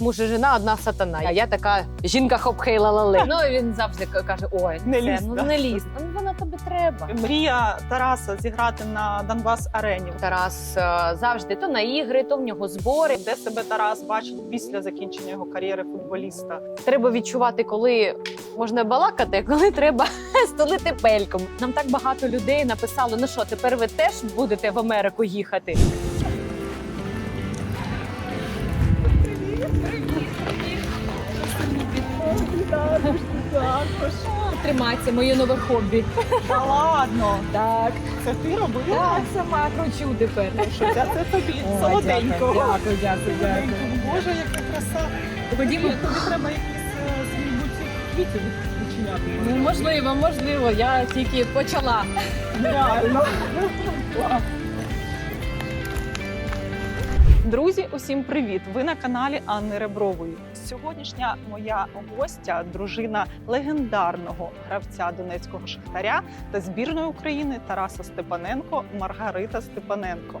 Муж і жена одна сатана. А я така жінка хоп-хей ла Ну він завжди каже: ой, Не лізь, ну не лізь. Ну вона тобі треба. Мрія Тараса зіграти на Донбас арені. Тарас е, завжди то на ігри, то в нього збори. Де себе Тарас бачить після закінчення його кар'єри футболіста? Треба відчувати, коли можна балакати, коли треба столити пельком. Нам так багато людей написало: ну що, тепер ви теж будете в Америку їхати? Тримається моє нове хобі. Та ладно, Так, це ти робила? так, сама кручу тепер. Що це, це тобі солоденько. Дякую, дякую, дякую. Боже, яка краса. Ходімо. Тобі треба якісь е, свій бутик квітів відчиняти. Ну, можливо, можливо, я тільки почала. Реально. Друзі, усім привіт! Ви на каналі Анни Ребрової. Сьогоднішня моя гостя, дружина легендарного гравця Донецького шахтаря та збірної України Тараса Степаненко Маргарита Степаненко.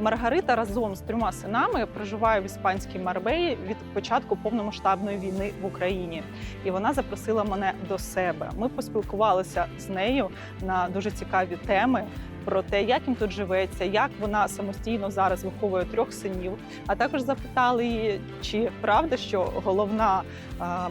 Маргарита разом з трьома синами проживає в іспанській Марбеї від початку повномасштабної війни в Україні. І вона запросила мене до себе. Ми поспілкувалися з нею на дуже цікаві теми про те, як їм тут живеться, як вона самостійно зараз виховує трьох синів. А також запитали її, чи правда, що головна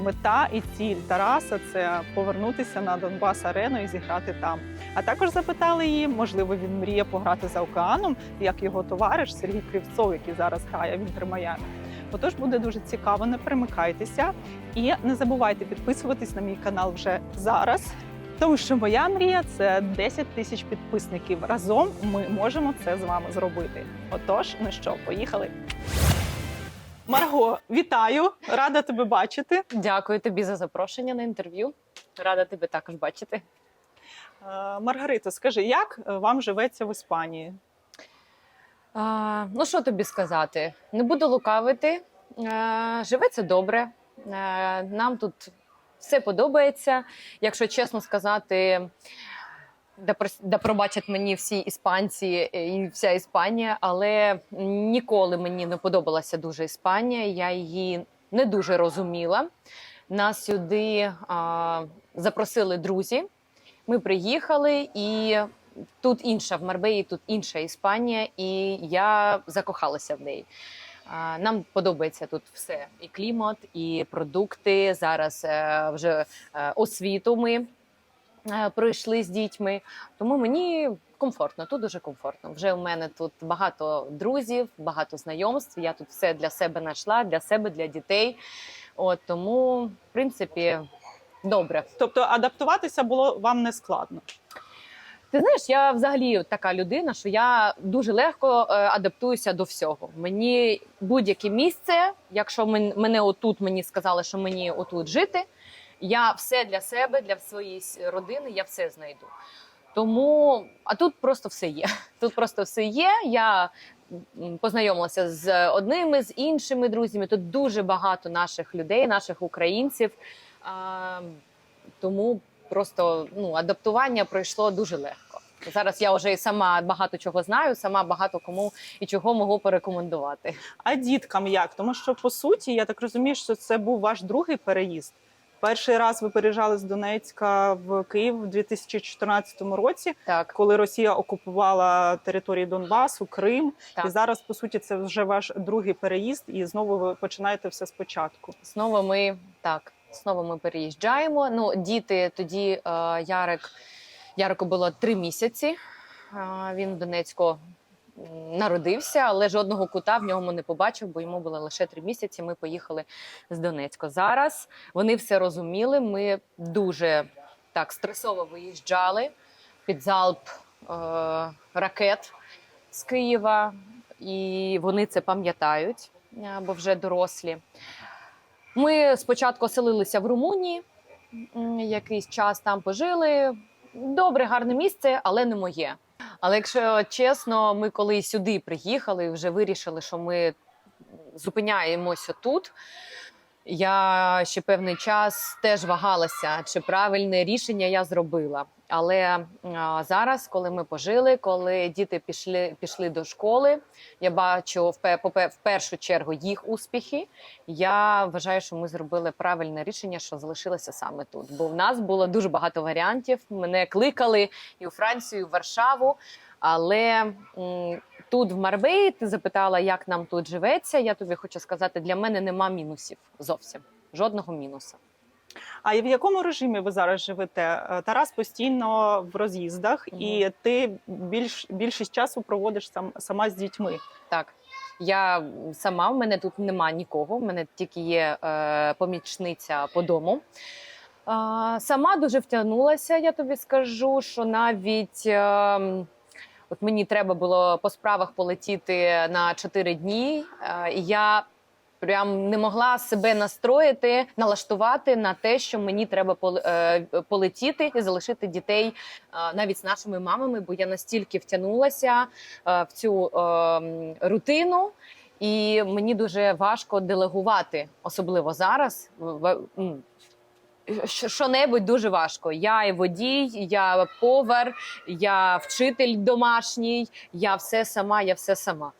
мета і ціль Тараса це повернутися на Донбас арену і зіграти там. А також запитали її, можливо, він мріє пограти за океаном, як його товариш Сергій Кривцов, який зараз грає в Інтер Майамі. Отож буде дуже цікаво, не примикайтеся і не забувайте підписуватись на мій канал вже зараз. Тому що моя мрія це 10 тисяч підписників. Разом ми можемо це з вами зробити. Отож, ну що, поїхали. Марго, вітаю! Рада тебе бачити. Дякую тобі за запрошення на інтерв'ю. Рада тебе також бачити. Е, Маргарита, скажи, як е, вам живеться в Іспанії? А, ну що тобі сказати? Не буду лукавити. А, живеться добре. А, нам тут все подобається. Якщо чесно сказати, да, пробачать мені всі іспанці е, і вся Іспанія, але ніколи мені не подобалася дуже Іспанія. Я її не дуже розуміла. Нас сюди а, запросили друзі. Ми приїхали і тут інша в Марбеї, тут інша Іспанія, і я закохалася в неї. Нам подобається тут все: і клімат, і продукти. Зараз е, вже е, освіту ми е, пройшли з дітьми. Тому мені комфортно, тут дуже комфортно. Вже у мене тут багато друзів, багато знайомств. Я тут все для себе знайшла, для себе, для дітей. От тому, в принципі, добре. Тобто адаптуватися було вам не складно. Ти знаєш, я взагалі така людина, що я дуже легко е, адаптуюся до всього. Мені будь-яке місце, якщо мен- мене отут мені сказали, що мені отут жити, я все для себе, для своєї родини, я все знайду. Тому, а тут просто все є. Тут просто все є. Я познайомилася з одними, з іншими друзями. Тут дуже багато наших людей, наших українців. Тому просто ну, адаптування пройшло дуже легко. Зараз я вже і сама багато чого знаю, сама багато кому і чого можу порекомендувати. А діткам як? Тому що по суті, я так розумію, що це був ваш другий переїзд. Перший раз ви переїжджали з Донецька в Київ у 2014 році, Так, коли Росія окупувала території Донбасу, Крим. Так. І зараз, по суті, це вже ваш другий переїзд, і знову ви починаєте все спочатку. знову ми так, знову ми переїжджаємо. Ну, діти тоді е, Ярик, Ярику було три місяці. Е, він в Донецьку народився, але жодного кута в ньому не побачив, бо йому було лише три місяці. Ми поїхали з Донецька. Зараз вони все розуміли. Ми дуже так стресово виїжджали під залп е, ракет з Києва, і вони це пам'ятають, е, бо вже дорослі. Ми спочатку оселилися в Румунії, якийсь час там пожили. Добре, гарне місце, але не моє. Але якщо чесно, ми коли сюди приїхали, вже вирішили, що ми зупиняємося тут. Я ще певний час теж вагалася, чи правильне рішення я зробила. Але зараз, коли ми пожили, коли діти пішли, пішли до школи, я бачу в, пе- в першу чергу їх успіхи. Я вважаю, що ми зробили правильне рішення, що залишилися саме тут. Бо в нас було дуже багато варіантів. Мене кликали і у Францію, і в Варшаву. Але тут в Марбеї ти запитала, як нам тут живеться. Я тобі хочу сказати, для мене нема мінусів зовсім. Жодного мінуса. А в якому режимі ви зараз живете? Е, Тарас постійно в роз'їздах, Мгм. і ти більш більшість часу проводиш сам сама з дітьми. Так. Я сама, в мене тут нема нікого, в мене тільки є е, помічниця по дому. А, сама дуже втягнулася, я тобі скажу, що навіть е, от мені треба було по справах полетіти на 4 дні, е, я прям не могла себе настроїти, налаштувати на те, що мені треба е, полетіти і залишити дітей е, навіть з нашими мамами, бо я настільки втягнулася е, в цю е, рутину. І мені дуже важко делегувати, особливо зараз. Що- Що-небудь дуже важко. Я і водій, я повар, я вчитель домашній, я все сама, я все сама.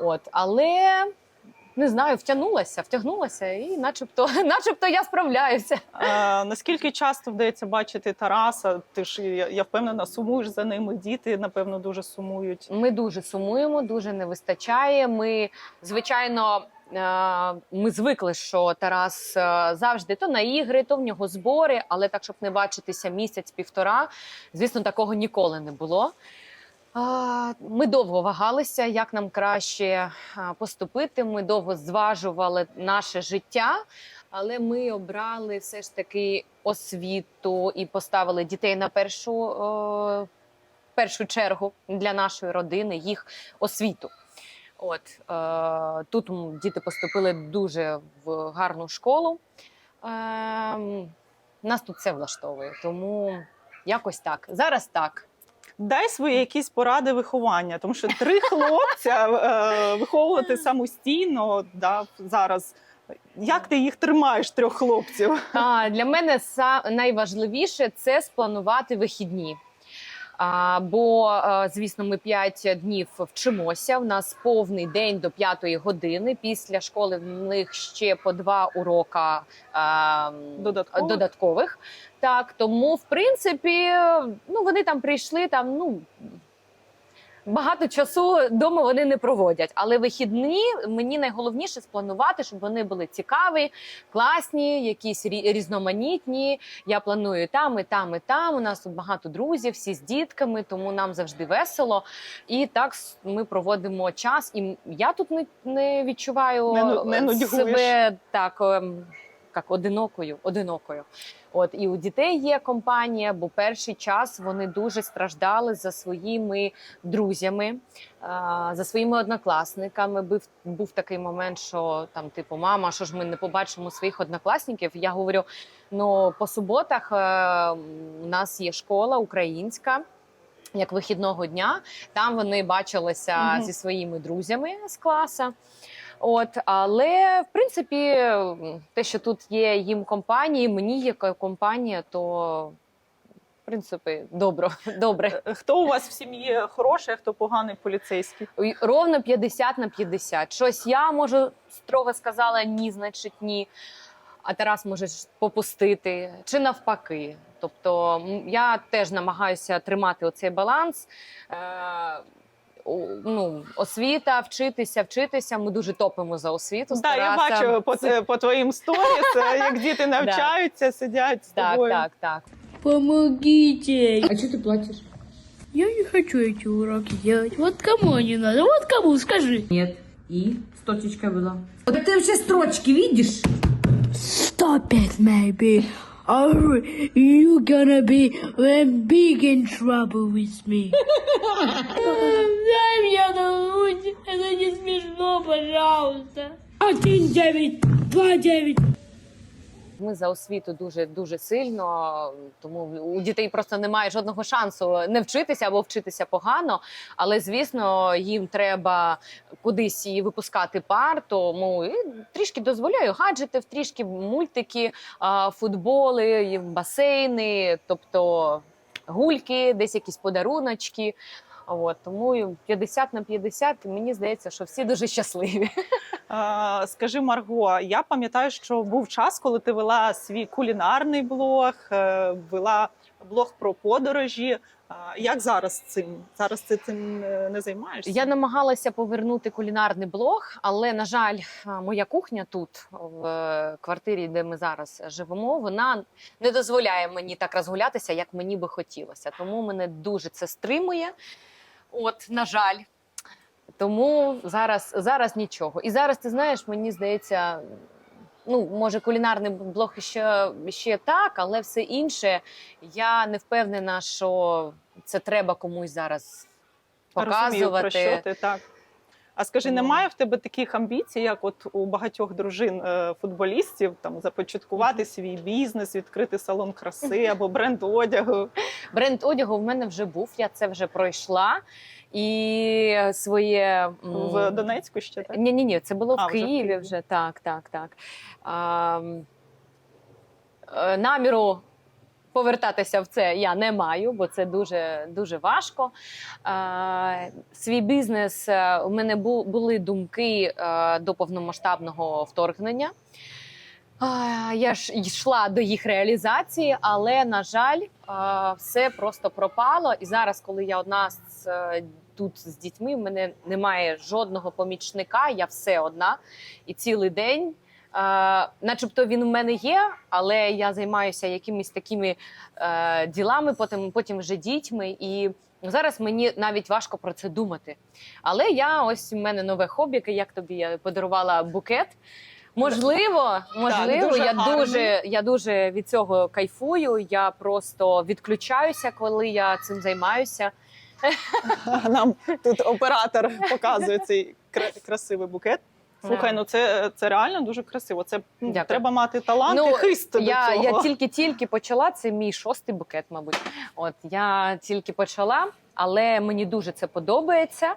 От, але не знаю, втягнулася, втягнулася, і начебто, начебто я справляюся. Е, наскільки часто вдається бачити Тараса? Ти ж я, я впевнена, сумуєш за ними. Діти напевно дуже сумують. Ми дуже сумуємо, дуже не вистачає. Ми, звичайно, е, ми звикли, що Тарас е, завжди то на ігри, то в нього збори, але так, щоб не бачитися місяць-півтора, звісно, такого ніколи не було. Ми довго вагалися, як нам краще поступити. Ми довго зважували наше життя, але ми обрали все ж таки освіту і поставили дітей на першу, першу чергу для нашої родини, їх освіту. От е, тут діти поступили дуже в гарну школу. Е, нас тут все влаштовує, тому якось так. Зараз так. Дай свої якісь поради виховання, тому що три хлопця е, виховувати самостійно да, зараз. Як ти їх тримаєш, трьох хлопців? А, для мене найважливіше це спланувати вихідні. Бо, е, звісно, ми 5 днів вчимося. У нас повний день до 5 години. Після школи в них ще по два урока Додаткових? додаткових. Так, тому, в принципі, ну вони там прийшли там. Ну багато часу вдома вони не проводять. Але вихідні мені найголовніше спланувати, щоб вони були цікаві, класні, якісь різноманітні. Я планую там, і там, і там. У нас тут багато друзів, всі з дітками, тому нам завжди весело. І так ми проводимо час. І я тут не, не відчуваю Не не себе так. Як одинокою, одинокою. От і у дітей є компанія, бо перший час вони дуже страждали за своїми друзями, за своїми однокласниками. Був, був такий момент, що там, типу, мама, що ж ми не побачимо своїх однокласників. Я говорю: ну по суботах е, у нас є школа українська. Як вихідного дня, там вони бачилися Мгм. зі своїми друзями з класа. От, але в принципі, те, що тут є їм компанії, мені є компанія, то в принципі добре. добре. Е, Хто у вас в сім'ї хороший, а хто поганий поліцейський? Ровно 50 на 50. Щось я можу строго сказала ні, значить ні. А Тарас може попустити чи навпаки. Тобто я теж намагаюся тримати оцей баланс Е, у- ну, освіта, вчитися, вчитися. Ми дуже топимо за освіту. з Так, я Тарасом. бачу по, Це- по твоїм сторіс, е, як діти навчаються, сидять з Так, тобою. так, так. Помогите! А что ты плачешь? Я не хочу эти уроки делать. Вот кому они надо? Вот кому, скажи. Нет. И? С точечкой было. Вот ты вообще строчки видишь? Stop it, maybe. Or you gonna be uh, big in trouble with me. Дай мне научить. Это не смешно, пожалуйста. Один девять, два девять. Ми за освіту дуже дуже сильно, тому у дітей просто немає жодного шансу не вчитися або вчитися погано. Але звісно, їм треба кудись і випускати пар. Тому і трішки дозволяю гаджетів, трішки мультики, футболи, басейни. Тобто гульки, десь якісь подаруночки. От, тому 50 на 50, мені здається, що всі дуже щасливі. Скажи, Марго, я пам'ятаю, що був час, коли ти вела свій кулінарний блог, е, вела блог про подорожі. Як зараз цим? Зараз ти цим е, не займаєшся? Я намагалася повернути кулінарний блог, але на жаль, моя кухня тут, в е, квартирі, де ми зараз живемо, вона не дозволяє мені так розгулятися, як мені би хотілося. Тому мене дуже це стримує. От, на жаль. Тому зараз, зараз нічого. І зараз, ти знаєш, мені здається, ну, може, кулінарний блог ще, ще так, але все інше, я не впевнена, що це треба комусь зараз показувати. Розумію, про що ти так. А скажи, немає в тебе таких амбіцій, як от у багатьох дружин е, футболістів, там започаткувати свій бізнес, відкрити салон краси або бренд одягу? Бренд одягу в мене вже був, я це вже пройшла. І своє В Донецьку ще так? Ні, ні, ні, це було А, в вже в Києві Києві. вже. Так, так, так. А, е, наміру повертатися в це я не маю, бо це дуже, дуже важко. А, свій бізнес е, у мене бу- були думки е, до повномасштабного вторгнення. Я ж йшла до їх реалізації, але на жаль, все просто пропало. І зараз, коли я одна з е, тут з дітьми, в мене немає жодного помічника, я все одна. І цілий день, а, начебто, він в мене є, але я займаюся якимись такими е, ділами, потім, потім вже дітьми. І зараз мені навіть важко про це думати. Але я ось у мене нове хобі, як тобі я подарувала букет. Можливо, можливо, дуже я гарний. дуже, я дуже від цього кайфую. Я просто відключаюся, коли я цим займаюся. Нам тут оператор показує цей кра- красивий букет. Слухай, ну це, це реально дуже красиво. Це ну, Дякую. треба мати талант Ну, і хист до цього. я тільки-тільки почала. Це мій шостий букет, мабуть. От я тільки почала, але мені дуже це подобається.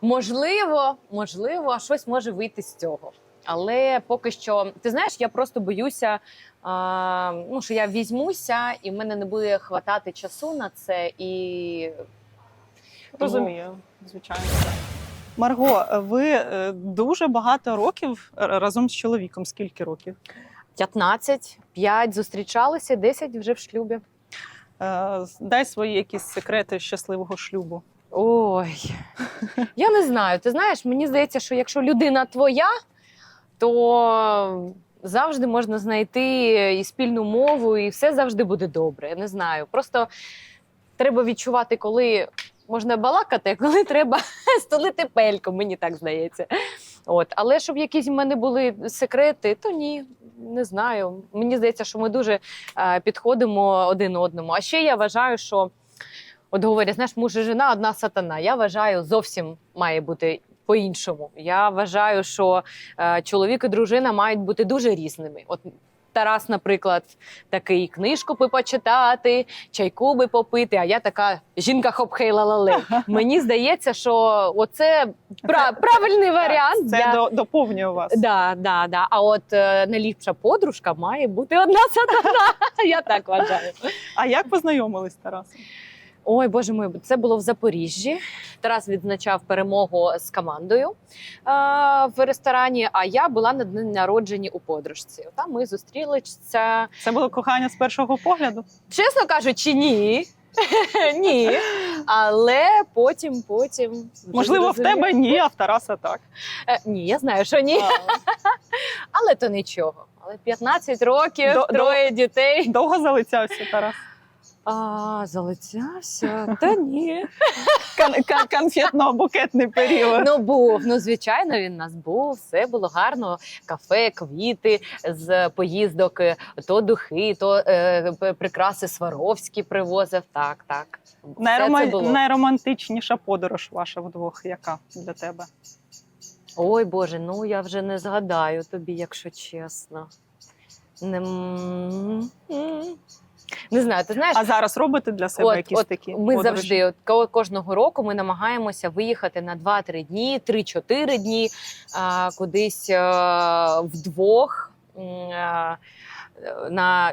Можливо, можливо, щось може вийти з цього. Але поки що, ти знаєш, я просто боюся, а, ну, що я візьмуся, і в мене не буде хватати часу на це. І Розумію, звичайно. Марго, ви е, дуже багато років е, разом з чоловіком. Скільки років? 15, 5 зустрічалися, 10 вже в шлюбі. Е, Дай свої якісь секрети щасливого шлюбу. Ой, я не знаю. Ти знаєш, мені здається, що якщо людина твоя, то завжди можна знайти і спільну мову, і все завжди буде добре. Я не знаю. Просто треба відчувати, коли можна балакати, а коли треба столити пельку, мені так здається. От. Але щоб якісь в мене були секрети, то ні, не знаю. Мені здається, що ми дуже е, підходимо один одному. А ще я вважаю, що От говорять, знаєш, муж і жена одна сатана. Я вважаю, зовсім має бути по-іншому. Я вважаю, що е, чоловік і дружина мають бути дуже різними. От Тарас, наприклад, такий книжку би почитати, чайку би попити. А я така жінка хопхей лалалей. Мені здається, що оце пра- правильний варіант. Це для... доповнює вас. Да, да, да. А от е, найліпша подружка має бути одна сатана. Я так вважаю. А як познайомились з Тарасом? Ой, боже мой, це було в Запоріжжі. Тарас відзначав перемогу з командою е, в ресторані. А я була на дні народженні у подружці. Там ми зустрілися. Це було кохання з першого погляду. Чесно кажучи, ні. Ні. Але потім, потім. Можливо, в тебе ні, а в Тараса так. Е, Ні, я знаю, що ні. Але то нічого. Але 15 років, До- троє дітей. Довго залицявся Тарас. А, залицявся? Та ні. Кон- кон- Конфетно-букетний період. Ну був. Ну звичайно, він у нас був. Все було гарно. Кафе, квіти з поїздок, то духи, то е, прикраси Сваровські привозив. Так, так. Все це було. Найромантичніша подорож ваша вдвох, яка для тебе? Ой Боже, ну я вже не згадаю тобі, якщо чесно. Не. Не знаю, ти знаєш. А зараз робите для себе От, якісь от такі ми подорожі? завжди, от кожного року, ми намагаємося виїхати на 2-3 дні, 3-4 дні а, кудись а, вдвох а, на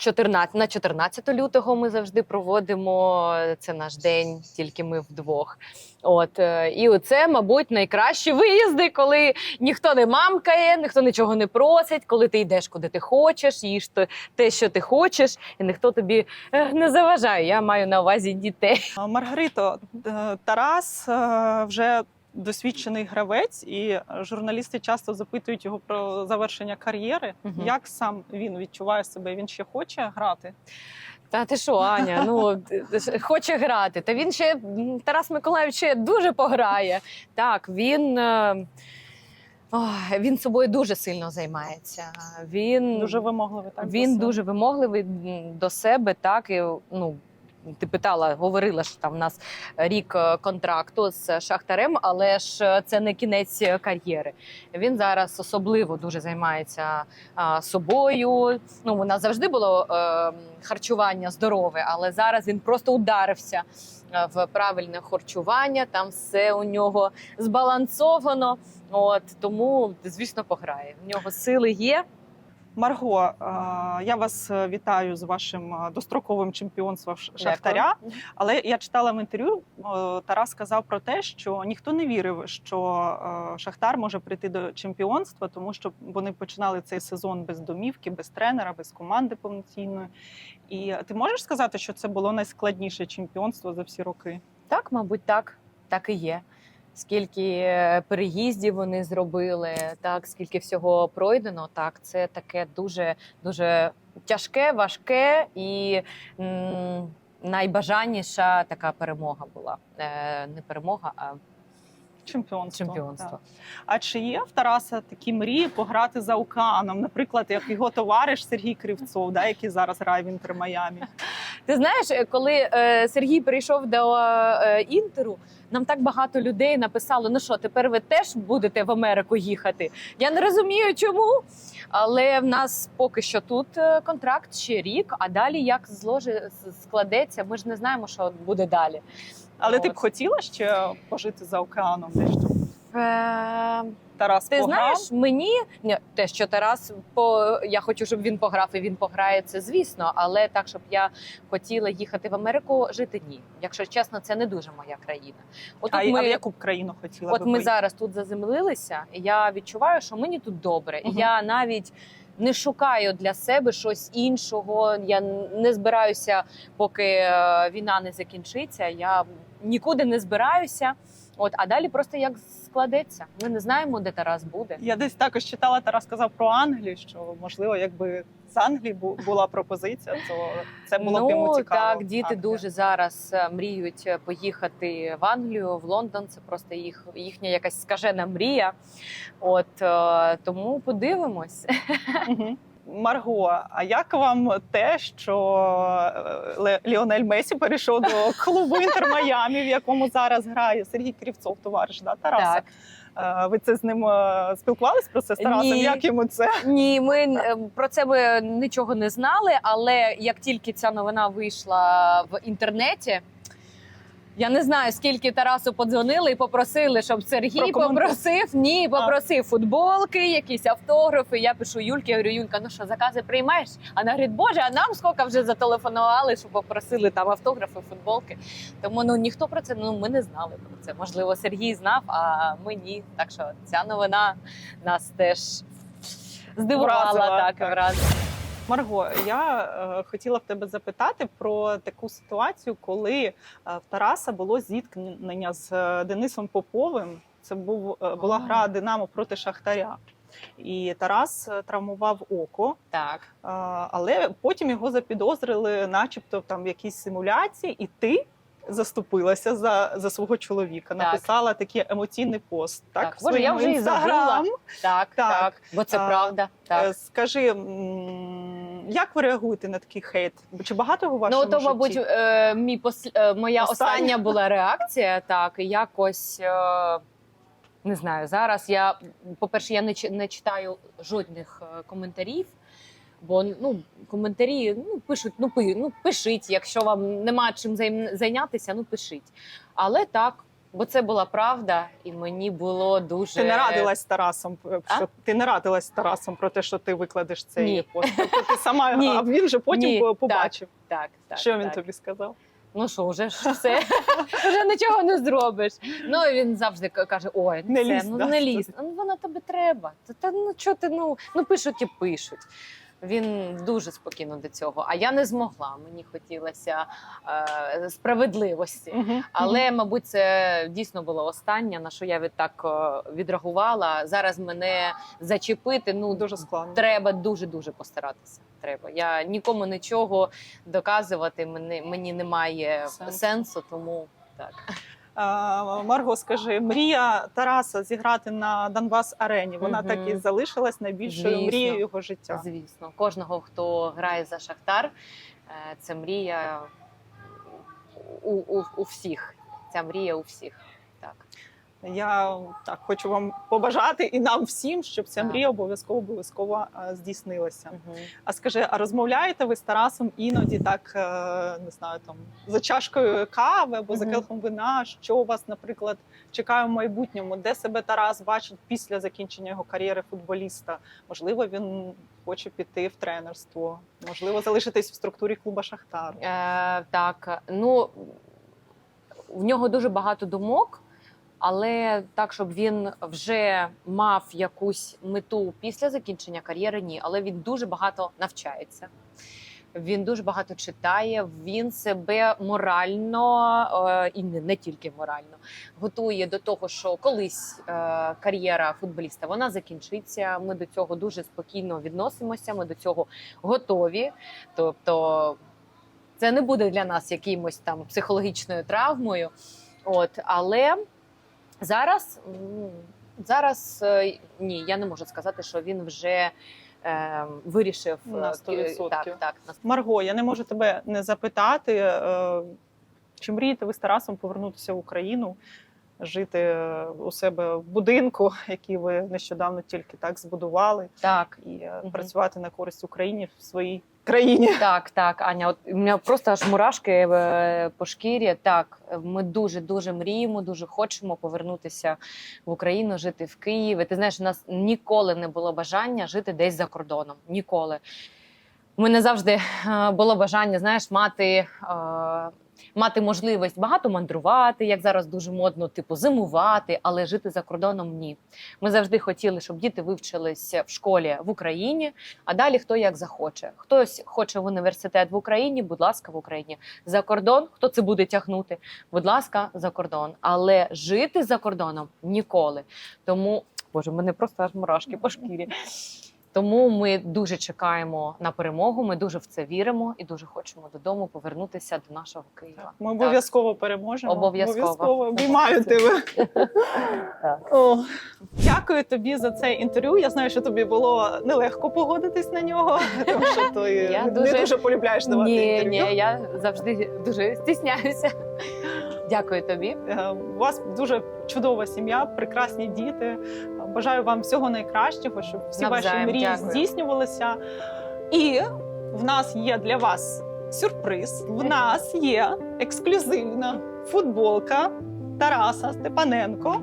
14, на 14 лютого ми завжди проводимо це наш день, тільки ми вдвох. От е, і оце, мабуть, найкращі виїзди, коли ніхто не мамкає, ніхто нічого не просить, коли ти йдеш куди ти хочеш, їш те, що ти хочеш, і ніхто тобі не заважає. Я маю на увазі дітей. Маргарито, е, Тарас е, вже досвідчений гравець, і е, журналісти часто запитують його про завершення кар'єри. Мгм. Як сам він відчуває себе? Він ще хоче грати? Та ти що, Аня? Ну хоче грати. Та він ще Тарас Миколаївич ще дуже пограє. Так, він. е, ой, він собою дуже сильно займається. Він Дуже вимогливий. Так він до себе? дуже вимогливий до себе, так і ну. Ти питала, говорила, що там в нас рік е, контракту з Шахтарем, але ж е, це не кінець кар'єри. Він зараз особливо дуже займається собою. Ну, у нас завжди було е, харчування здорове, але зараз він просто ударився в правильне харчування. Там все у нього збалансовано. От тому, звісно, пограє. В нього сили є. Марго, я вас е, вітаю з вашим е, достроковим чемпіонством Шахтаря. Але я читала в інтерв'ю. е, Тарас сказав про те, що ніхто не вірив, що Шахтар може прийти до чемпіонства, тому що вони починали цей сезон без домівки, без тренера, без команди повноцінної. І ти можеш сказати, що це було найскладніше чемпіонство за всі роки? Так, мабуть, так, так і є. Скільки е, переїздів вони зробили, так скільки всього пройдено, так це таке дуже дуже тяжке, важке і м, найбажаніша така перемога була. Е, не перемога, а Чемпіонство. чемпіонство. так. А чи є в Тараса такі мрії пограти за океаном? Наприклад, як його товариш Сергій Кривцов, да, який зараз грає в Майамі? Ти знаєш, е, коли е, Сергій прийшов до е, інтеру, нам так багато людей написало: ну що, тепер ви теж будете в Америку їхати? Я не розумію, чому. Але в нас поки що тут контракт ще рік, а далі як зложи складеться, ми ж не знаємо, що буде далі. Але ти б хотіла ще пожити за океаном? Десь? Е, Тарас Ти пограв? знаєш, мені ні, те, що Тарас по я хочу, щоб він пограв і він пограє, це звісно. Але так, щоб я хотіла їхати в Америку, жити ні. Якщо чесно, це не дуже моя країна. От а, тут а в яку б країну хотіла от би ми поїхати? зараз тут заземлилися. і Я відчуваю, що мені тут добре. Мгм. Я навіть не шукаю для себе щось іншого. Я не збираюся, поки е, війна не закінчиться. Я нікуди не збираюся. От, а далі просто як складеться. Ми не знаємо, де Тарас буде. Я десь також читала, Тарас сказав про Англію, що можливо, якби з Англії була пропозиція, то це було б йому ну, цікаво. Так, діти Англія. дуже зараз е, мріють е, поїхати в Англію, в Лондон. Це просто їх їхня якась скажена мрія. От е, тому подивимось. Марго, а як вам те, що е, Ле- Ліонель Месі перейшов до клубу Інтер Майамі, в якому зараз грає Сергій Крівцов, товариш да, Тараса? Так. Е, Ви це з ним е, спілкувались про це з Тарасом? Ні. Як йому це? Ні, ми про це ми нічого не знали. Але як тільки ця новина вийшла в інтернеті. Я не знаю, скільки Тарасу подзвонили і попросили, щоб Сергій попросив. Ні, попросив футболки, якісь автографи. Я пишу Юльки, я говорю, Юлька, ну що, закази приймаєш? А вона говорить, Боже, а нам скільки вже зателефонували, що попросили там автографи, футболки. Тому ну ніхто про це ну ми не знали про це. Можливо, Сергій знав, а ми ні. Так що ця новина нас теж здивувала Вразила, так, так. вразила. Марго, я е, хотіла б тебе запитати про таку ситуацію, коли е, в Тараса було зіткнення з е, Денисом Поповим. Це був е, була гра Динамо проти Шахтаря. І Тарас е, травмував око, Так. е, але потім його запідозрили, начебто, там в якійсь симуляції, і ти заступилася за, за свого чоловіка. Так. Написала такий емоційний пост. Так, Так. в Боже, я вже і забула. Так, Так. так, бо це А, правда. Так. Е, Скажи, як ви реагуєте на такий хейт? Чи багато у вашому Ну, то, житті? мабуть, е, мій пос... е, моя Остання? остання була реакція. Так, якось е, не знаю. Зараз я, по-перше, я не, чи- не читаю жодних е, коментарів. Бо ну коментарі ну пишуть, ну пи, ну пишіть, якщо вам нема чим зайнятися, ну пишіть. Але так, Бо це була правда, і мені було дуже Ти не радилась з Тарасом, е, А? що ти не радилась з Тарасом про те, що ти викладеш цей Ні. пост. Тобто ти сама, Ні. а він же потім Ні. побачив. Так, так. що він так. тобі сказав? Ну що, вже ж все, вже нічого не зробиш. Ну і він завжди каже: ой, Не це, лізь, ну да, не лізь. Ну воно тобі треба. Та, та ну що ти ну, ну пишуть і пишуть. Він дуже спокійно до цього. А я не змогла. Мені хотілося е, справедливості. Мгм. Але, мабуть, це дійсно було останнє, на що я від так е, відреагувала. Зараз мене зачепити. Ну дуже складно. треба дуже дуже постаратися. Треба. Я нікому нічого доказувати. Мені, мені немає Сенсу. сенсу, тому так. Марго, скажи, мрія Тараса зіграти на Донбас арені. Вона угу. так і залишилась найбільшою Звісно. мрією його життя. Звісно, кожного, хто грає за Шахтар, е, це мрія у, у, у всіх. Ця мрія у всіх. Так. Я так хочу вам побажати і нам всім, щоб ця мрія обов'язково обов'язково е, здійснилася. Мгм. А скажи, а розмовляєте ви з Тарасом іноді так, е, не знаю, там за чашкою кави або за келихом вина? Що у вас, наприклад, чекає в майбутньому? Де себе Тарас бачить після закінчення його кар'єри футболіста? Можливо, він хоче піти в тренерство, можливо, залишитись в структурі клуба Шахтар. Е, так, ну в нього дуже багато думок, але так, щоб він вже мав якусь мету після закінчення кар'єри, ні. Але він дуже багато навчається. Він дуже багато читає. Він себе морально е, і не, тільки морально готує до того, що колись е, кар'єра футболіста вона закінчиться. Ми до цього дуже спокійно відносимося. Ми до цього готові. Тобто, це не буде для нас якимось там психологічною травмою. От, але зараз, зараз е, ні, я не можу сказати, що він вже е, вирішив На е, 100%. Так, так, на Марго, я не можу тебе не запитати, е, чи мрієте ви з Тарасом повернутися в Україну, жити е, у себе в будинку, який ви нещодавно тільки так збудували, так. і е, Мгм. працювати на користь Україні в своїй країні? Так, так, Аня, от у мене просто аж мурашки е, по шкірі. Так, ми дуже дуже мріємо, дуже хочемо повернутися в Україну, жити в Києві. Ти знаєш, у нас ніколи не було бажання жити десь за кордоном. Ніколи. У мене завжди е, було бажання, знаєш, мати. е, Мати можливість багато мандрувати, як зараз дуже модно, типу зимувати, але жити за кордоном ні. Ми завжди хотіли, щоб діти вивчилися в школі в Україні, а далі хто як захоче. Хтось хоче в університет в Україні, будь ласка, в Україні. За кордон, хто це буде тягнути? Будь ласка, за кордон. Але жити за кордоном ніколи. Тому, боже, мене просто аж мурашки по шкірі. Тому ми дуже чекаємо на перемогу. Ми дуже в це віримо і дуже хочемо додому повернутися до нашого Києва. Ми обов'язково переможемо. Обов'язково. Обіймаю тебе. Дякую тобі за це інтерв'ю. Я знаю, що тобі було нелегко погодитись на нього, тому що ти Я не дуже- дуже полюбляєш давати Ні, інтерв'ю. ні, я завжди дуже стісняюся. Дякую тобі. Е, У вас дуже чудова сім'я, прекрасні діти. Бажаю вам всього найкращого, щоб всі ваші мрії дякую. здійснювалися. І в нас є для вас сюрприз. В нас є ексклюзивна футболка Тараса Степаненко.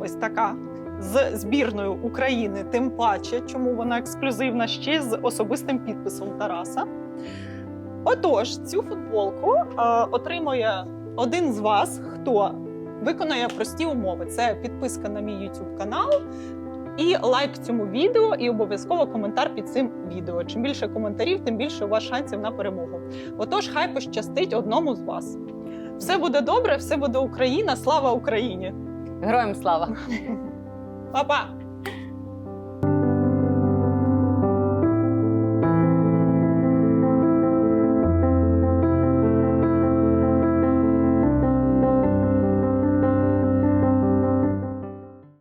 Ось така. З збірною України, тим паче, чому вона ексклюзивна ще з особистим підписом Тараса. Отож, цю футболку е, отримує один з вас, хто виконає прості умови: це підписка на мій YouTube канал. І лайк цьому відео, і обов'язково коментар під цим відео. Чим більше коментарів, тим більше у вас шансів на перемогу. Отож, хай пощастить одному з вас. Все буде добре, все буде Україна. Слава Україні! Героям слава! Па-па!